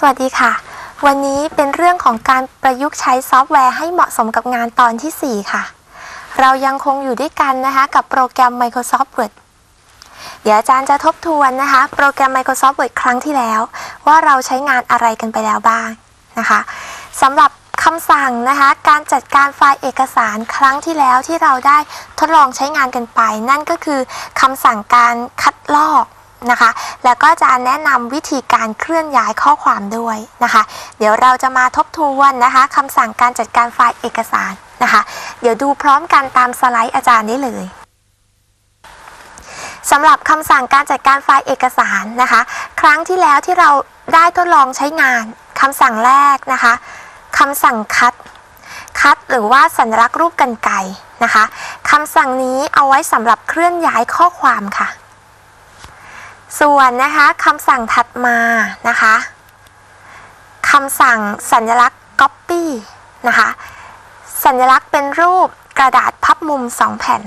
สวัสดีค่ะ วันนี้เป็นเรื่องของการประยุกต์ใช้ซอฟต์แวร์ให้เหมาะสมกับงานตอนทีสี่ 4 ค่ะ เรายังคงอยู่ด้วยกันนะคะ กับโปรแกรม Microsoft Word เดี๋ยวอาจารย์จะทบทวนนะคะ โปรแกรม Microsoft Word ครั้งที่แล้ว ว่าเราใช้งานอะไรกันไปแล้วบ้างนะคะสำหรับคำสั่งนะคะ การจัดการไฟล์เอกสารครั้งที่แล้วที่เราได้ทดลองใช้งานกันไป นั่นก็คือคำสั่งการคัดลอก นะคะ แล้วก็จะแนะนำวิธีการเคลื่อนย้ายข้อความด้วยนะคะ เดี๋ยวเราจะมาทบทวนนะคะคำสั่งการจัดการไฟล์เอกสารนะคะ เดี๋ยวดูพร้อมกันตามสไลด์อาจารย์ได้เลยสำหรับคำสั่งการจัดการไฟล์เอกสารนะคะ ครั้งที่แล้วที่เราได้ทดลองใช้งานคำสั่งแรกนะคะคำสั่งคัด คัดหรือว่าสัญลักษณ์รูปกันไกรนะคะคำสั่งนี้เอาไว้สำหรับเคลื่อนย้ายข้อความค่ะ ส่วนนะคะคำสั่งถัดมานะคะคำสั่งสัญลักษณ์ copy นะคะสัญลักษณ์เป็นรูปกระดาษพับมุม 2 แผ่น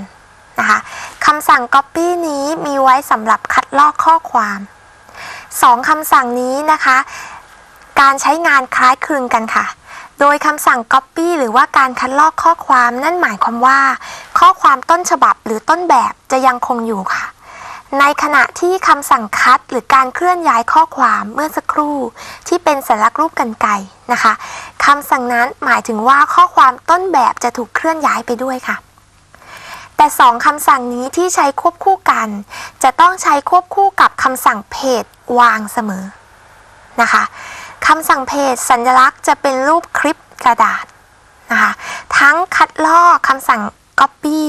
นะคะคำสั่ง copy นี้มีไว้สำหรับคัดลอกข้อความสองคำสั่งนี้นะคะ การใช้งานคล้ายคลึงกันค่ะ โดยคำสั่ง copy หรือว่าการคัดลอกข้อความนั่นหมายความว่า ข้อความต้นฉบับหรือต้นแบบจะยังคงอยู่ค่ะ ในขณะที่คำสั่งคัดหรือการเคลื่อนย้ายข้อความเมื่อสักครู่ ที่เป็นสัญลักษณ์รูปกันไกรนะคะคำสั่งนั้นหมายถึงว่าข้อความต้นแบบจะถูกเคลื่อนย้ายไปด้วยค่ะ แต่สองคำสั่งนี้ที่ใช้ควบคู่กัน จะต้องใช้ควบคู่กับคำสั่งเพจวางเสมอนะคะคำสั่งเพจสัญลักษณ์จะเป็นรูปคลิปกระดาษนะคะทั้งคัดลอกคำสั่ง Copy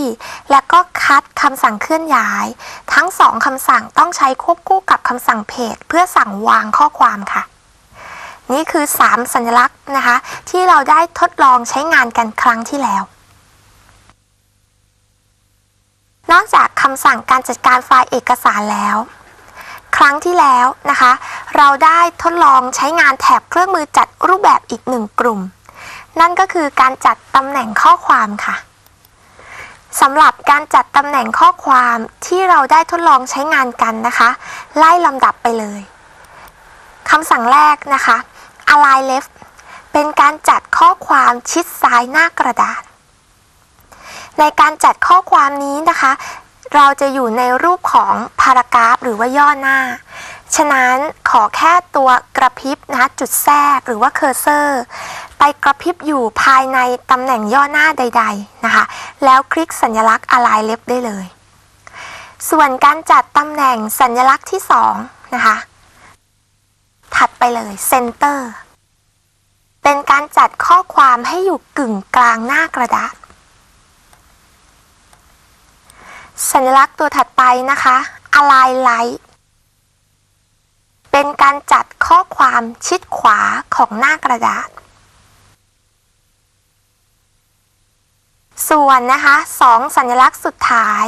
และก็คัดคำสั่งเคลื่อนย้าย ทั้งสองคำสั่งต้องใช้ควบคู่กับคำสั่งเพจ เพื่อสั่งวางข้อความค่ะ นี่คือ 3 สัญลักษณ์นะคะ ที่เราได้ทดลองใช้งานกันครั้งที่แล้ว นอกจากคำสั่งการจัดการไฟล์เอกสารแล้วครั้งที่แล้วนะคะ เราได้ทดลองใช้งานแถบเครื่องมือจัดรูปแบบอีกหนึ่งกลุ่ม นั่นก็คือการจัดตำแหน่งข้อความค่ะ สำหรับการจัดตำแหน่งข้อความที่เราได้ทดลองใช้งานกันนะคะ ไล่ลำดับไปเลยคำสั่งแรกนะคะ align left เป็นการจัดข้อความชิดซ้ายหน้ากระดาษ ในการจัดข้อความนี้นะคะ เราจะอยู่ในรูปของพารากราฟหรือว่าย่อหน้า ฉะนั้นขอแค่ตัวกระพริบนะจุดแทรกหรือว่าเคอร์เซอร์ ไปกระพริบอยู่ภายในตำแหน่งย่อหน้าใด ๆนะคะ แล้วคลิกสัญลักษณ์ align left ได้เลย ส่วนการจัดตำแหน่งสัญลักษณ์ที่ 2 นะคะ ถัดไปเลย center เป็นการจัดข้อความให้อยู่กึ่งกลางหน้ากระดาษ สัญลักษณ์ตัวถัดไปนะคะ align right เป็นการจัดข้อความชิดขวาของหน้ากระดาษ ส่วนนะคะสองสัญลักษณ์สุดท้าย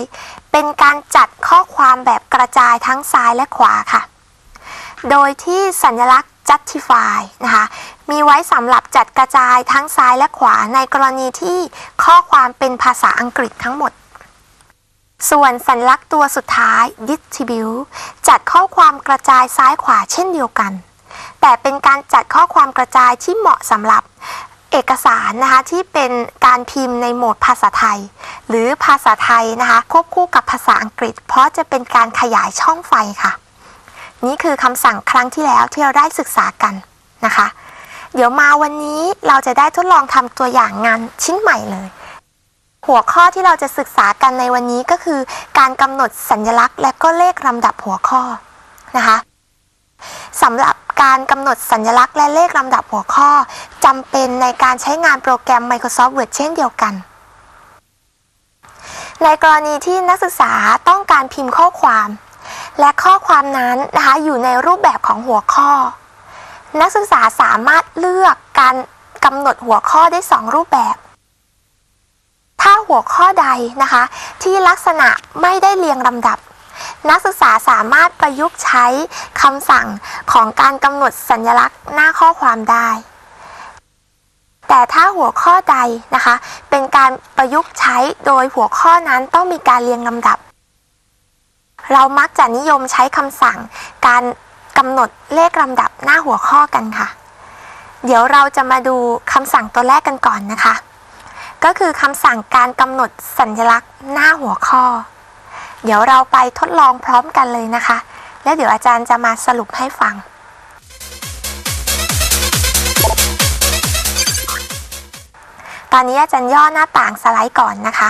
เป็นการจัดข้อความแบบกระจายทั้งซ้ายและขวาค่ะ โดยที่สัญลักษณ์ justify นะคะ มีไว้สำหรับจัดกระจายทั้งซ้ายและขวาในกรณีที่ข้อความเป็นภาษาอังกฤษทั้งหมด ส่วนสัญลักษณ์ตัวสุดท้าย distribute จัดข้อความกระจายซ้ายขวาเช่นเดียวกัน แต่เป็นการจัดข้อความกระจายที่เหมาะสำหรับเอกสารนะคะที่เป็นการพิมพ์ในโหมดภาษาไทย หรือภาษาไทยนะคะควบคู่กับภาษาอังกฤษ เพราะจะเป็นการขยายช่องไฟค่ะ นี่คือคำสั่งครั้งที่แล้วที่เราได้ศึกษากันนะคะ เดี๋ยวมาวันนี้เราจะได้ทดลองทำตัวอย่างงานชิ้นใหม่เลย หัวข้อที่เราจะศึกษากันในวันนี้ก็คือ การกำหนดสัญลักษณ์ และก็เลขลำดับหัวข้อนะคะสำหรับการกำหนดสัญลักษณ์และเลขลำดับหัวข้อจำเป็นในการใช้งานโปรแกรม Microsoft Word เช่นเดียวกัน ในกรณีที่นักศึกษาต้องการพิมพ์ข้อความ และข้อความนั้นนะคะอยู่ในรูปแบบของหัวข้อ นักศึกษาสามารถเลือกการกำหนดหัวข้อได้ 2 รูปแบบ หัวข้อใดนะคะ ที่ลักษณะไม่ได้เรียงลำดับ นักศึกษาสามารถประยุกต์ใช้คำสั่งของการกำหนดสัญลักษณ์หน้าข้อความได้ แต่ถ้าหัวข้อใดนะคะ เป็นการประยุกต์ใช้โดยหัวข้อนั้นต้องมีการเรียงลำดับ เรามักจะนิยมใช้คำสั่ง การกำหนดเลขลำดับหน้าหัวข้อกันค่ะ เดี๋ยวเราจะมาดูคำสั่งตัวแรกกันก่อนนะคะ ก็คือคำสั่งการกำหนดสัญลักษณ์หน้าหัวข้อ เดี๋ยวเราไปทดลองพร้อมกันเลยนะคะ แล้วเดี๋ยวอาจารย์จะมาสรุปให้ฟัง ตอนนี้อาจารย์ย่อหน้าต่างสไลด์ก่อนนะคะ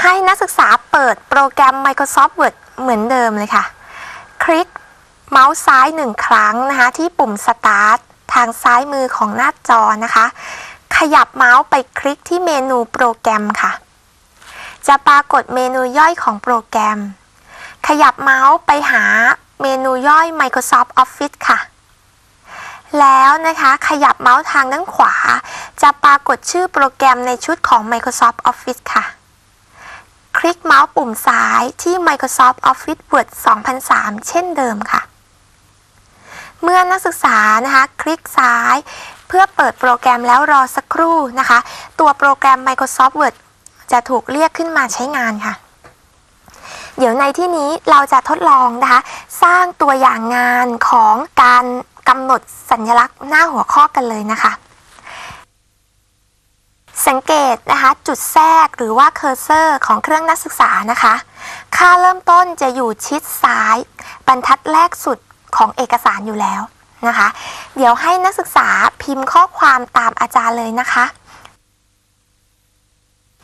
ให้นักศึกษาเปิดโปรแกรม Microsoft Word เหมือนเดิมเลยค่ะ คลิกเมาส์ซ้ายหนึ่งครั้งนะคะ ที่ปุ่ม Start ทางซ้ายมือของหน้าจอนะคะ ขยับเมาส์ไปคลิกที่เมนูโปรแกรมค่ะ จะปรากฏเมนูย่อยของโปรแกรม ขยับเมาส์ไปหาเมนูย่อย Microsoft Office ค่ะ แล้วนะคะขยับเมาส์ทางด้านขวา จะปรากฏชื่อโปรแกรมในชุดของ Microsoft Office ค่ะ คลิกเมาส์ปุ่มซ้ายที่ Microsoft Office Word 2003 เช่นเดิมค่ะ เมื่อนักศึกษานะคะ คลิกซ้าย พื่อเปิดโปรแกรมแล้วรอสักครู่นะคะ ตัวโปรแกรม Microsoft Word จะถูกเรียกขึ้นมาใช้งานค่ะ เดี๋ยวในที่นี้เราจะทดลองนะคะ สร้างตัวอย่างงานของการกำหนดสัญลักษณ์หน้าหัวข้อกันเลยนะคะ สังเกตนะคะจุดแทรกหรือว่าเคอร์เซอร์ของเครื่องนักศึกษานะคะ ค่าเริ่มต้นจะอยู่ชิดซ้าย บรรทัดแรกสุดของเอกสารอยู่แล้ว นะคะ เดี๋ยวให้นักศึกษาพิมพ์ข้อความตามอาจารย์เลยนะคะ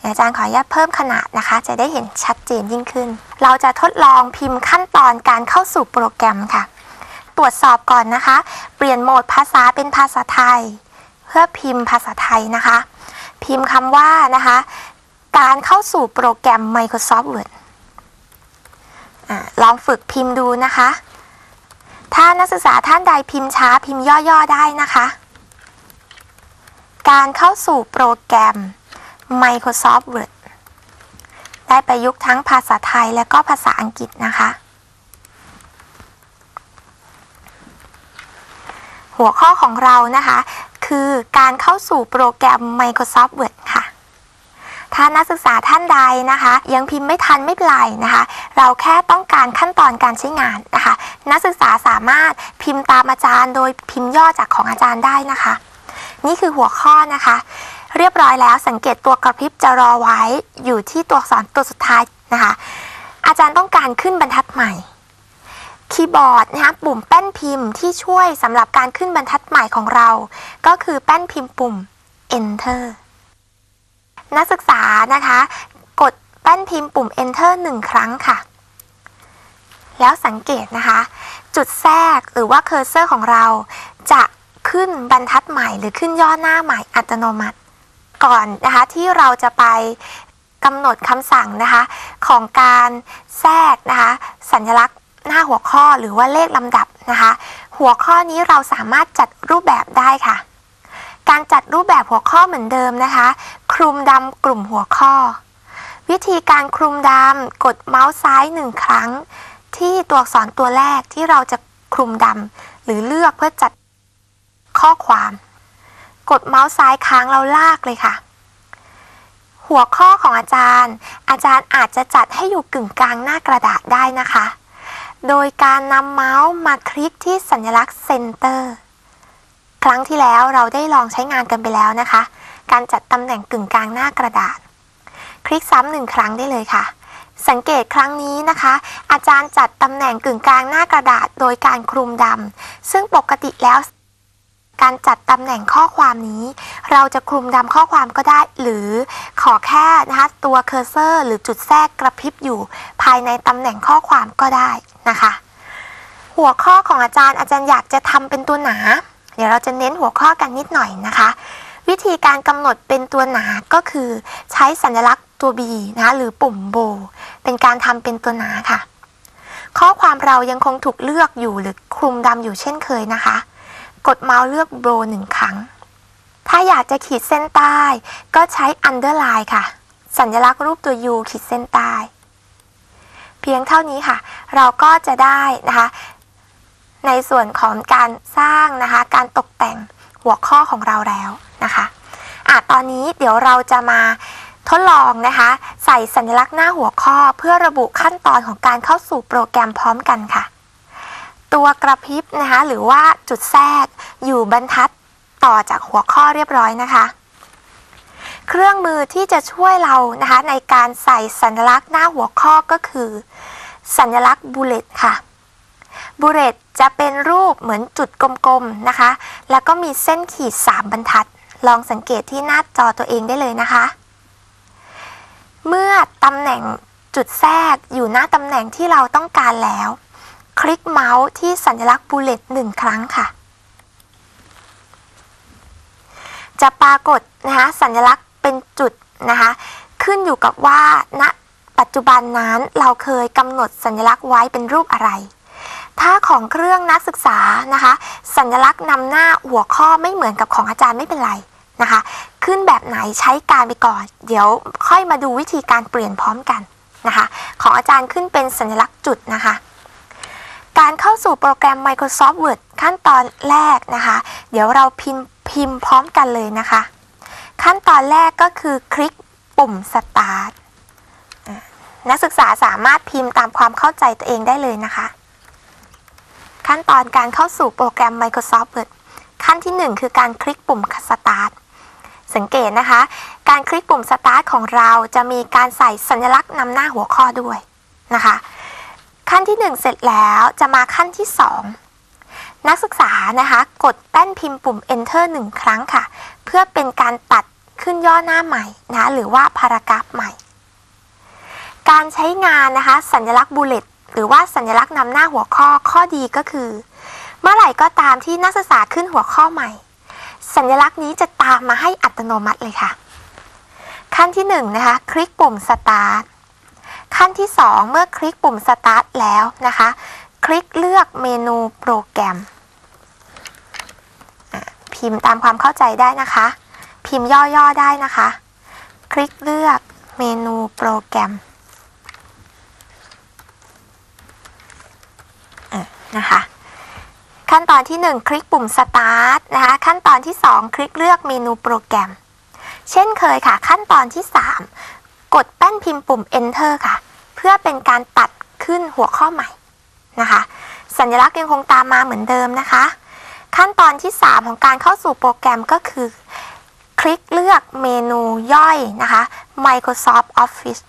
อาจารย์ขออนุญาตเพิ่มขนาดนะคะ จะได้เห็นชัดเจนยิ่งขึ้น เราจะทดลองพิมพ์ขั้นตอนการเข้าสู่โปรแกรมค่ะ ตรวจสอบก่อนนะคะ เปลี่ยนโหมดภาษาเป็นภาษาไทย เพื่อพิมพ์ภาษาไทยนะคะ พิมพ์คำว่านะคะ การเข้าสู่โปรแกรม Microsoft Word อลองฝึกพิมพ์ดูนะคะ ถ้านักศึกษาท่านใดพิมพ์ช้าพิมพ์ย่อๆได้นะคะ การเข้าสู่โปรแกรม Microsoft Word ได้ประยุกต์ทั้งภาษาไทยและก็ภาษาอังกฤษนะคะ หัวข้อของเรานะคะ คือการเข้าสู่โปรแกรม Microsoft Word ค่ะ ถ้านักศึกษาท่านใดนะคะ ยังพิมพ์ไม่ทันไม่เป็นไรนะคะ เราแค่ต้องการขั้นตอนการใช้งานนะคะ นักศึกษาสามารถพิมพ์ตามอาจารย์ โดยพิมพ์ย่อจากของอาจารย์ได้นะคะ นี่คือหัวข้อนะคะ เรียบร้อยแล้วสังเกตตัวกระพริบจะรอไว้อยู่ที่ตัวอักษรตัวสุดท้ายนะคะ อาจารย์ต้องการขึ้นบรรทัดใหม่คีย์บอร์ดนะคะปุ่มแป้นพิมพ์ที่ช่วยสำหรับการขึ้นบรรทัดใหม่ของเรา ก็คือแป้นพิมพ์ปุ่ม enter นักศึกษานะคะ กดแป้นพิมพ์ปุ่ม enter หนึ่งครั้งค่ะ แล้วสังเกตนะคะ จุดแทรกหรือว่าเคอร์เซอร์ของเรา จะขึ้นบรรทัดใหม่หรือขึ้นย่อหน้าใหม่อัตโนมัติ ก่อนนะคะที่เราจะไปกำหนดคำสั่งนะคะของการแทรกนะคะสัญลักษณ์หน้าหัวข้อหรือว่าเลขลำดับนะคะ หัวข้อนี้เราสามารถจัดรูปแบบได้ค่ะ การจัดรูปแบบหัวข้อเหมือนเดิมนะคะ ลุมดำกลุ่มหัวข้อ วิธีการคลุมดำกดเมาส์ซ้ายหนึ่งครั้ง ที่ตัวอักษรตัวแรกที่เราจะคลุมดำหรือเลือกเพื่อจัดข้อความ กดเมาส์ซ้ายค้างเราลากเลยค่ะ หัวข้อของอาจารย์ อาจารย์อาจจะจัดให้อยู่กึ่งกลางหน้ากระดาษได้นะคะ โดยการนำเมาส์มาคลิกที่สัญลักษณ์ Center ครั้งที่แล้วเราได้ลองใช้งานกันไปแล้วนะคะ การจัดตำแหน่งกึ่งกลางหน้ากระดาษ คลิกซ้ำหนึ่งครั้งได้เลยค่ะ สังเกตครั้งนี้นะคะ อาจารย์จัดตำแหน่งกึ่งกลางหน้ากระดาษ โดยการคลุมดำซึ่งปกติแล้วการจัดตำแหน่งข้อความนี้ เราจะคลุมดำข้อความก็ได้ หรือขอแค่นะคะตัวเคอร์เซอร์ หรือจุดแทรกกระพริบอยู่ ภายในตำแหน่งข้อความก็ได้นะคะ หัวข้อของอาจารย์อาจารย์อยากจะทำเป็นตัวหนา เดี๋ยวเราจะเน้นหัวข้อกันนิดหน่อยนะคะ วิธีการกำหนดเป็นตัวหนาก็คือใช้สัญลักษณ์ตัว B นะคะหรือปุ่มโบ เป็นการทำเป็นตัวหนาค่ะ ข้อความเรายังคงถูกเลือกอยู่หรือคลุมดำอยู่เช่นเคยนะคะ กดเมาส์เลือกโบหนึ่งครั้ง ถ้าอยากจะขีดเส้นใต้ ก็ใช้ underline ค่ะ สัญลักษณ์รูปตัว U ขีดเส้นใต้ เพียงเท่านี้ค่ะ เราก็จะได้นะคะ ในส่วนของการสร้างนะคะ การตกแต่ง หัวข้อของเราแล้วนะคะอะตอนนี้เดี๋ยวเราจะมาทดลองนะคะ ใส่สัญลักษณ์หน้าหัวข้อเพื่อระบุขั้นตอนของการเข้าสู่โปรแกรมพร้อมกันค่ะ ตัวกระพริบนะคะ หรือว่าจุดแทรกอยู่บรรทัดต่อจากหัวข้อเรียบร้อยนะคะ เครื่องมือที่จะช่วยเรานะคะในการใส่สัญลักษณ์หน้าหัวข้อก็คือ สัญลักษณ์บูเลตค่ะ บูเลตจะเป็นรูปเหมือนจุดกลมๆนะคะ แล้วก็มีเส้นขีด 3 บรรทัด ลองสังเกตที่หน้าจอตัวเองได้เลยนะคะ เมื่อตำแหน่งจุดแทรกอยู่หน้าตำแหน่งที่เราต้องการแล้ว คลิกเมาส์ที่สัญลักษณ์บูเลตหนึ่งครั้งค่ะ จะปรากฏนะคะสัญลักษณ์เป็นจุดนะคะขึ้นอยู่กับว่าณปัจจุบันนั้นเราเคยกำหนดสัญลักษณ์ไว้เป็นรูปอะไร ถ้าของเครื่องนักศึกษานะคะ สัญลักษณ์นำหน้าหัวข้อไม่เหมือนกับของอาจารย์ไม่เป็นไรนะคะ ขึ้นแบบไหนใช้การไปก่อน เดี๋ยวค่อยมาดูวิธีการเปลี่ยนพร้อมกันนะคะ ของอาจารย์ขึ้นเป็นสัญลักษณ์จุดนะคะ การเข้าสู่โปรแกรม Microsoft Word ขั้นตอนแรกนะคะ เดี๋ยวเราพิมพ์พิมพ์พร้อมกันเลยนะคะ ขั้นตอนแรกก็คือคลิกปุ่ม Start นักศึกษาสามารถพิมพ์ตามความเข้าใจตัวเองได้เลยนะคะ ขั้นตอนการเข้าสู่โปรแกรม Microsoft Word ขั้นที่ 1 คือการคลิกปุ่ม Start สังเกตนะคะ การคลิกปุ่ม Start ของเราจะมีการใส่สัญลักษณ์นำหน้าหัวข้อด้วยนะคะ ขั้นที่ 1 เสร็จแล้วจะมาขั้นที่ 2 นักศึกษานะคะ กดแป้นพิมพ์ปุ่ม Enter 1 ครั้งค่ะ เพื่อเป็นการตัดขึ้นย่อหน้าใหม่นะหรือว่าพารากราฟใหม่ การใช้งานนะคะ สัญลักษณ์บูเลต หรือว่าสัญลักษณ์นำหน้าหัวข้อข้อดีก็คือ เมื่อไหร่ก็ตามที่นักศึกษาขึ้นหัวข้อใหม่ สัญลักษณ์นี้จะตามมาให้อัตโนมัติเลยค่ะ ขั้นที่1นนะคะ คลิกปุ่ม Start ขั้นที่ 2 เมื่อคลิกปุ่ม Start แล้วนะคะ คลิกเลือกเมนูโปรแกรม พิมพ์ตามความเข้าใจได้นะคะ พิมพ์ย่อๆได้นะคะ คลิกเลือกเมนูโปรแกรมอะ นะคะ ขั้นตอนที่ 1 คลิกปุ่ม Start นะคะ ขั้นตอนที่ 2 คลิกเลือกเมนูโปรแกรม เช่นเคยค่ะ ขั้นตอนที่ 3 กดแป้นพิมพ์ปุ่ม Enter ค่ะ เพื่อเป็นการตัดขึ้นหัวข้อใหม่นะคะ สัญลักษณ์ยังคงตามมาเหมือนเดิมนะคะ ขั้นตอนที่ 3 ของการเข้าสู่โปรแกรมก็คือ คลิกเลือกเมนูย่อยนะคะ Microsoft Office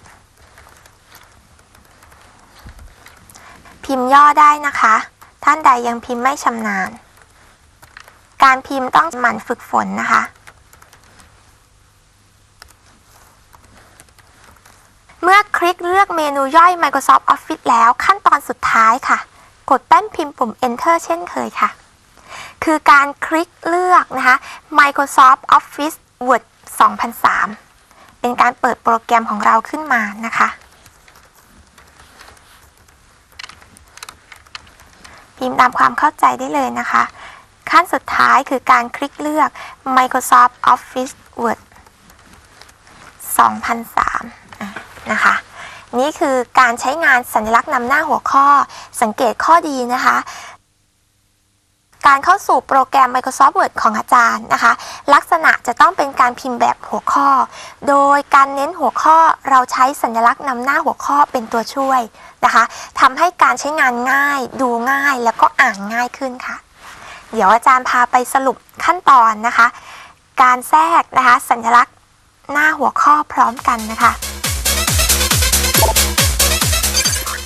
พิมพ์ย่อได้นะคะ ท่านใดยังพิมพ์ไม่ชำนาญ การพิมพ์ต้องหมั่นฝึกฝนนะคะ เมื่อคลิกเลือกเมนูย่อย Microsoft Office แล้วขั้นตอนสุดท้ายค่ะ กดแป้นพิมพ์ปุ่ม Enter เช่นเคยค่ะ คือการคลิกเลือกนะคะ Microsoft Office Word 2003 เป็นการเปิดโปรแกรมของเราขึ้นมานะคะ พิมพ์ตามความเข้าใจได้เลยนะคะ ขั้นสุดท้ายคือการคลิกเลือก Microsoft Office Word 2003นะคะนี่คือการใช้งานสัญลักษณ์นำหน้าหัวข้อ สังเกตข้อดีนะคะ การเข้าสู่โปรแกรม Microsoft Word ของอาจารย์นะคะ ลักษณะจะต้องเป็นการพิมพ์แบบหัวข้อ โดยการเน้นหัวข้อเราใช้สัญลักษณ์นำหน้าหัวข้อเป็นตัวช่วย นะคะทำให้การใช้งานง่าย ดูง่ายแล้วก็อ่านง่ายขึ้นค่ะ เดี๋ยวอาจารย์พาไปสรุปขั้นตอนนะคะ การแทรกนะคะ สัญลักษณ์หน้าหัวข้อพร้อมกันนะคะ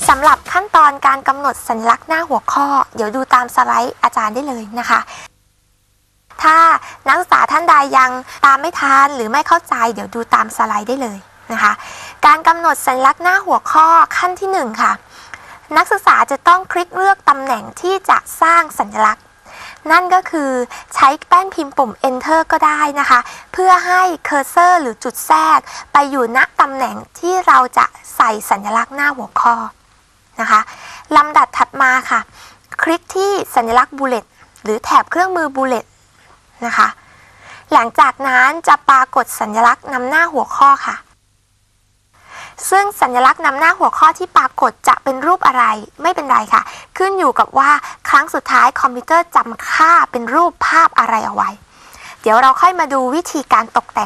สำหรับขั้นตอนการกำหนดสัญลักษณ์หน้าหัวข้อ เดี๋ยวดูตามสไลด์อาจารย์ได้เลยนะคะ ถ้านักศึกษาท่านใดยังตามไม่ทันหรือไม่เข้าใจ เดี๋ยวดูตามสไลด์ได้เลยนะคะ การกำหนดสัญลักษณ์หน้าหัวข้อขั้นที่ 1 ค่ะ นักศึกษาจะต้องคลิกเลือกตำแหน่งที่จะสร้างสัญลักษณ์ นั่นก็คือใช้แป้นพิมพ์ปุ่ม Enter ก็ได้นะคะ เพื่อให้เคอร์เซอร์หรือจุดแทรก ไปอยู่ณตำแหน่งที่เราจะใส่สัญลักษณ์หน้าหัวข้อนะคะลำดับถัดมาค่ะ คลิกที่สัญลักษณ์บูเลตหรือแถบเครื่องมือบูเลตนะคะ หลังจากนั้นจะปรากฏสัญลักษณ์นำหน้าหัวข้อค่ะ ซึ่งสัญลักษณ์นำหน้าหัวข้อที่ปรากฏจะเป็นรูปอะไรไม่เป็นไรค่ะ ขึ้นอยู่กับว่าครั้งสุดท้ายคอมพิวเตอร์จำค่าเป็นรูปภาพอะไรเอาไว้ เดี๋ยวเราค่อยมาดูวิธีการตกแต่ง